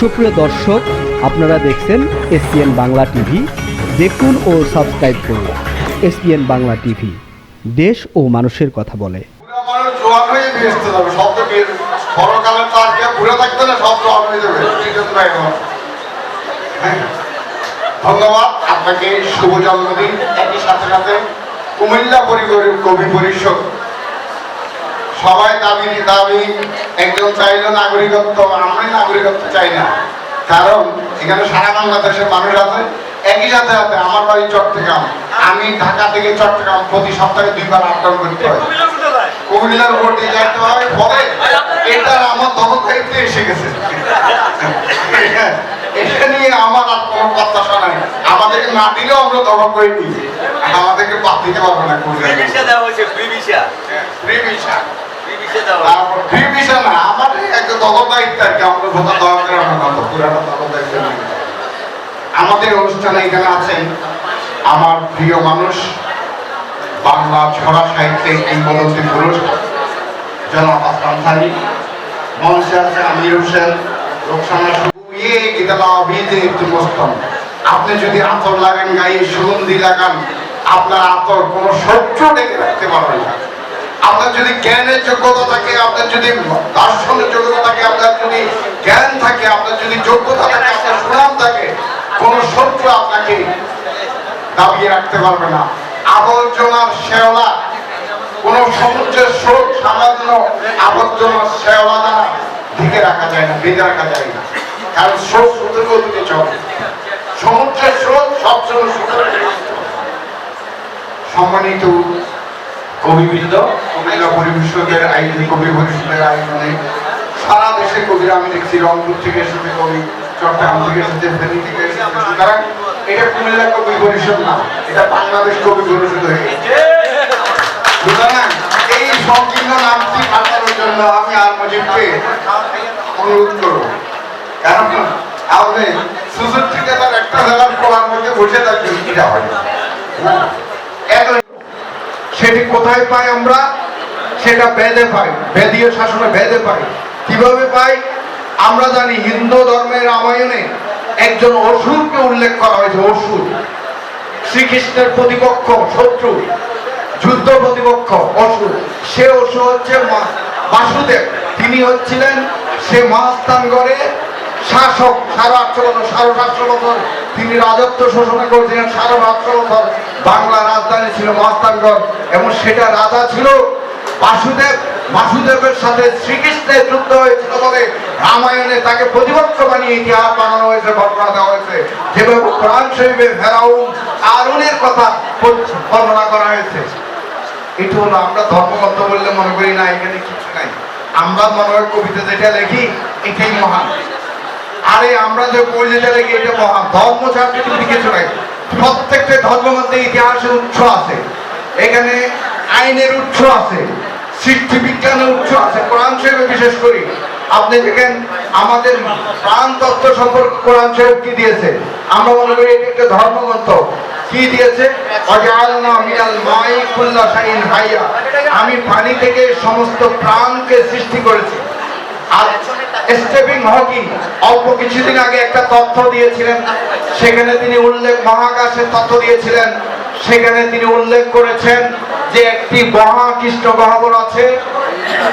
সুপ্রিয় দর্শক, আপনারা দেখছেন এসপিএন বাংলা টিভি। দেখুন ও সাবস্ক্রাইব করুন এসপিএন বাংলা টিভি। দেশ ও মানুষের কথা বলে। হ্যাঁ। ধন্যবাদ। আপনাকে শুভ জন্মদিন। একই সাথে সাথে কুমিল্লা পরিবারের কবি পরিষদ। সবাই দাবি দাবি একজন চাইলো নাগরিকত্ব আমি নাগরিকত্ব চাই না। কারণ এখানে সারা বাংলাদেশের মানুষ আছে একই সাথে আছে আমার বাড়ি চট্টগ্রাম। আমি ঢাকা থেকে চট্টগ্রাম প্রতি সপ্তাহে দুইবার আপ ডাউন করতে হয়। কুমিল্লার উপর দিয়ে যাইতে হয় পরে এটা আমার দায়িত্বে এসে গেছে। এটা নিয়ে আমার আর কোনো প্রত্যাশা নাই। আমাদেরকে না দিলেও আমরা দমক করে নিই। আমাদেরকে বাদ দিতে পারব না কুমিল্লা দেওয়া হয়েছে free visa free visa free visa দেওয়া আমাদের আর কি নিয়ে। আমাদের অনুষ্ঠানে এখানে আছেন আমার প্রিয় মানুষ, বাংলা ছড়া সাহিত্যে কিংবদন্তি পুরুষ, জনাব আসলাম সানি মঞ্চে আমির হোসেন, রোকসানা শুভু ইয়ে গীতালা আপনি যদি আতর লাগান, গায়ে সুগন্ধি লাগান, আপনার আতর কোনো শত্রু ডেকে রাখতে পারবে না আপনার যদি জ্ঞানের যোগ্যতা থাকে, আপনার যদি দার্শনের যোগ্যতা থাকে আপনার যদি জ্ঞান থাকে আপনার যদি যোগ্যতা থাকে আপনার সুনাম থাকে কোন শত্রু আপনাকে দাবিয়ে রাখতে পারবে না। আবর্জনার শেওলা কোন সমুদ্রের স্রোত সামান্য আবর্জনার শেওলা দ্বারা ঢেকে রাখা যায় না, বেঁধে রাখা যায় না। কারণ স্রোত চলে। সমুদ্রের স্রোত সবসময় সম্মানিত কবিবৃন্দ পরিবেশকের কবি পরিষদের আয়োজনে সারা দেশে কবিরা আমি দেখছি রংপুর থেকে এসেছে কবি, চট্টগ্রাম থেকে এসেছে, ফেনী থেকে এসেছে। সুতরাং এটা কুমিল্লা কবি পরিষদ না, এটা বাংলাদেশ কবি পরিষদ হয়ে গেছে। এই সংকীর্ণ নামটি কাটানোর জন্য আমি আর মজিবকে অনুরোধ করব। কারণ তার একটা জায়গার পড়ার মধ্যে বসে এটা হয় সেটি কোথায় পাই আমরা? সেটা বেদে পাই, বেদীয় শাসনে বেদে পাই। কীভাবে পাই? আমরা জানি হিন্দু ধর্মের রামায়ণে একজন অসুরকে উল্লেখ করা হয়েছে, অসুর। শ্রীকৃষ্ণের প্রতিপক্ষ, শত্রু, যুদ্ধ প্রতিপক্ষ, অসুর। সে অসুর হচ্ছে বাসুদেব। তিনি হচ্ছিলেন সে মহাস্থানগড়ে শাসক সাড়ে আটশো বছর সাড়ে সাতশো বছর। তিনি রাজত্ব শোষণা করেছিলেন সাড়ে আটশো বছর। বাংলা রাজধানী ছিল মহাস্থানগড়, এবং সেটা রাজা ছিল বাসুদেব। বাসুদেবের সাথে শ্রীকৃষ্ণের যুদ্ধ হয়েছিল বলে রামায়ণে তাকে প্রতিপক্ষ বানিয়ে ইতিহাস বানানো হয়েছে বর্ণনা দেওয়া হয়েছে। যেভাবে কোরআন শরীফে ফেরাউন আরুনের কথা বর্ণনা করা হয়েছে। এটা হলো আমরা ধর্মগ্রন্থ বললে মনে করি না, এখানে কিছু নাই। আমরা মনে হয় কবিতা যেটা লিখি, এটাই মহান। আরে আমরা যে যেটা লিখি, এটা মহান। ধর্ম ছাড়া পৃথিবীতে কিছু নাই। প্রত্যেকটা ধর্মগ্রন্থে ইতিহাসের উৎস আছে। এখানে আইনের উৎস আছে। সৃষ্টি বিজ্ঞানের উৎস আছে। কোরআন শরীফে বিশেষ করি। আপনি দেখেন, আমাদের প্রাণ তত্ত্ব সম্পর্কে কোরআন শরীফ কি দিয়েছে? আমরা মনে করি এটা একটা ধর্মগ্রন্থ। কি দিয়েছে? আমি পানি থেকে সমস্ত প্রাণকে সৃষ্টি করেছি। আর স্টেফিং হকিং, অল্প কিছুদিন আগে একটা তথ্য দিয়েছিলেন। সেখানে তিনি উল্লেখ মহাকাশের তথ্য দিয়েছিলেন। সেখানে তিনি উল্লেখ করেছেন যে একটি মহাকৃষ্ণ গহ্বর আছে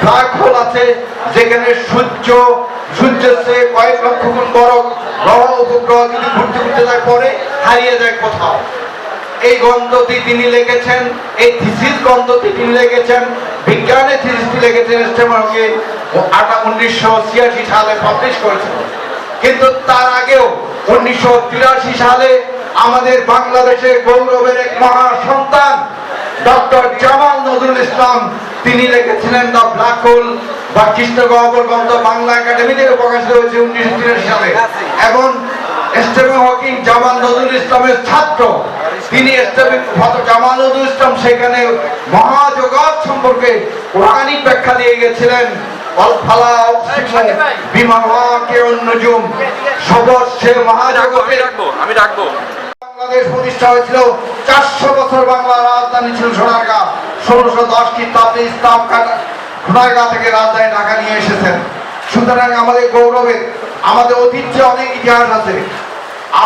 ব্ল্যাক হোল আছে, যেখানে সূর্য, সূর্যের চেয়ে কয়েক লক্ষ গুণ বড় গ্রহ উপগ্রহ যদি ঘুরতে ঘুরতে যায়, পরে হারিয়ে যায় কোথাও। এই গ্রন্থটি তিনি লিখেছেন, এই থিসিস গ্রন্থটি তিনি লিখেছেন বিজ্ঞানের থিসিসটি লিখেছেন স্টেমারকে আটা উনিশশো ছিয়াশি সালে পাবলিশ করেছেন কিন্তু তার আগেও উনিশশো তিরাশি সালে আমাদের বাংলাদেশের গৌরবের এক মহা সন্তান ডক্টর জামাল নজরুল ইসলাম। তিনি লিখেছিলেন দ্য ব্ল্যাক হোল বা কৃষ্ণ গহ্বর গ্রন্থ বাংলা একাডেমি থেকে প্রকাশিত হয়েছে উনিশশো তিরাশি সালে। এবং স্টেফেন হকিং জামাল নজরুল ইসলামের ছাত্র। তিনি জামাল নজরুল ইসলাম সেখানে মহাজগৎ সম্পর্কে পৌরাণিক ব্যাখ্যা দিয়ে গেছিলেন। বিমাকে অন্যজুম সবর্ষে আমি মহাজগতের আমি রাখব। বাংলাদেশ প্রতিষ্ঠা হয়েছিল চারশো বছর বাংলা রাজধানী ছিল সোনারগাঁ। ষোলোশো দশ খ্রিস্টাব্দে ইসলাম সোনারগাঁ থেকে রাজধানী ঢাকা নিয়ে এসেছেন। সুতরাং আমাদের গৌরবের, আমাদের ঐতিহ্যে অনেক ইতিহাস আছে।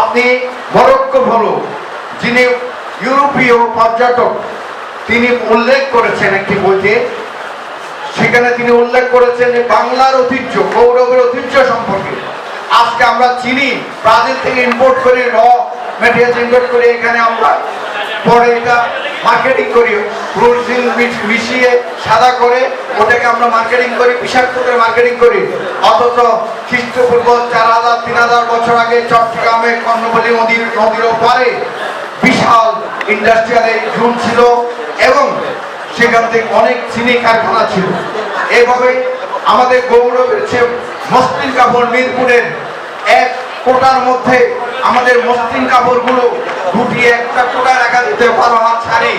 আপনি মরক্কো ভলো যিনি ইউরোপীয় পর্যটক, তিনি উল্লেখ করেছেন একটি বইতে। সেখানে তিনি উল্লেখ করেছেন যে বাংলার ঐতিহ্য, গৌরবের ঐতিহ্য সম্পর্কে। আজকে আমরা চিনি, ব্রাজিল থেকে ইম্পোর্ট করি র মেটেরিয়ালস ইম্পোর্ট করে এখানে আমরা পরে এটা মার্কেটিং করি। ক্লোরোসিন মিশিয়ে সাদা করে ওটাকে আমরা মার্কেটিং করি, বিষাক্ত করে মার্কেটিং করি। অথচ খ্রিস্টপূর্ব চার হাজার, তিন হাজার বছর আগে চট্টগ্রামে কর্ণপল্লী নদীর নদীর ওপারে বিশাল ইন্ডাস্ট্রিয়াল জোন ছিল এবং সেখান থেকে অনেক চিনি কারখানা ছিল। এইভাবে আমাদের গৌরবের চেয়ে মসলিন কাপড় মিরপুরের এক কোটার মধ্যে আমাদের মসলিন কাপড়গুলো দুটি একটা কোটা রাখা দিতে বারো হাত ছাড়ি।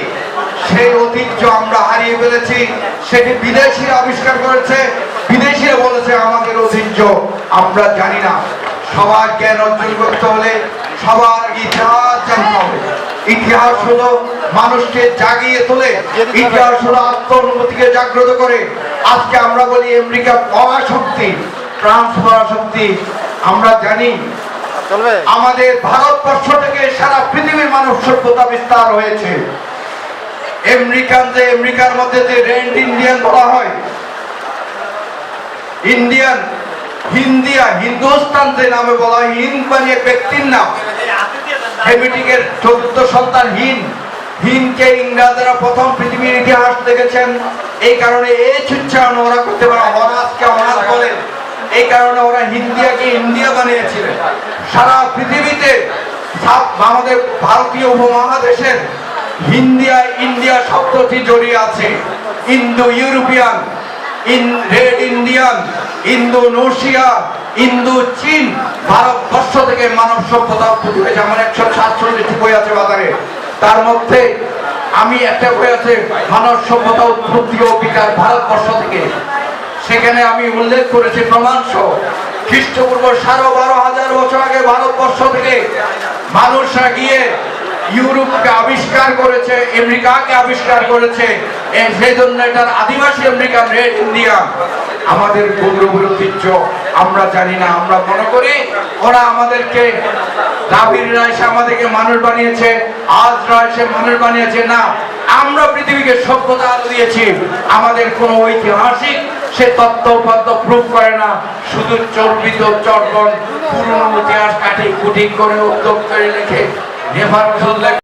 সেই ঐতিহ্য আমরা হারিয়ে ফেলেছি। সেটি বিদেশিরা আবিষ্কার করেছে। বিদেশিরা বলেছে আমাদের ঐতিহ্য, আমরা জানি না। সবার জ্ঞান অর্জন করতে হলে সবার ইতিহাস জানতে হবে। ইতিহাস হলো মানুষকে জাগিয়ে তোলে। ইতিহাস হলো আত্ম অনুভূতিকে জাগ্রত করে। আজকে আমরা বলি আমেরিকা পরাশক্তি ট্রান্স পরাশক্তি আমরা জানি আমাদের ভারতবর্ষ থেকে সারা পৃথিবীর মানব সভ্যতা বিস্তার হয়েছে। আমেরিকান যে আমেরিকার মধ্যে যে রেন্ট ইন্ডিয়ান বলা হয় ইন্ডিয়ান হিন্দিয়া হিন্দুস্তান যে নামে বলা হয় হিন্দ মানে ব্যক্তির নাম। হেমিটিকের চতুর্থ সন্তান হিন হিনকে ইংরেজরা প্রথম পৃথিবীর ইতিহাস দেখেছেন। এই কারণে এই উচ্চারণ ওরা করতে পারে অনাথকে অনাথ বলেন এই কারণে ওরা হিন্দিয়াকে ইন্ডিয়া বানিয়েছিলেন সারা পৃথিবীতে আমাদের ভারতীয় উপমহাদেশের হিন্দিয়া, ইন্ডিয়া শব্দটি জড়িয়ে আছে। ইন্দো ইউরোপিয়ান ইন, রেড ইন্ডিয়ান, ইন্দোনেশিয়া ইন্দো চীন ভারতবর্ষ থেকে মানব সভ্যতা হয়েছে। আমার একশো সাতচল্লিশটি বই আছে বাজারে। তার মধ্যে আমি একটা বই আছে, মানব সভ্যতা উৎপত্তি ও বিকাশ ভারতবর্ষ থেকে। সেখানে আমি উল্লেখ করেছি প্রমাণ খ্রিস্টপূর্ব সাড়ে বারো হাজার বছর আগে ভারতবর্ষ থেকে মানুষরা গিয়ে ইউরোপকে আবিষ্কার করেছে, আমেরিকাকে আবিষ্কার করেছে। সেই জন্য এটার আদিবাসী আমেরিকান রেড ইন্ডিয়া। আমাদের গৌরবের ঐতিহ্য আমরা জানি না, আমরা মনে করি ওরা আমাদেরকে দ্রাবিড়রা এসে আমাদেরকে মানুষ বানিয়েছে আজরা এসে মানুষ বানিয়েছে। না, আমরা পৃথিবীকে সভ্যতা দিয়েছি। আমাদের কোনো ঐতিহাসিক সে তত্ত্ব পত্র প্রুফ করে না। শুধু চর্বিত চর্বণ পুরনো ইতিহাস কাটি কুটি করে উদ্যোগ করে লেখে। উল্লেখ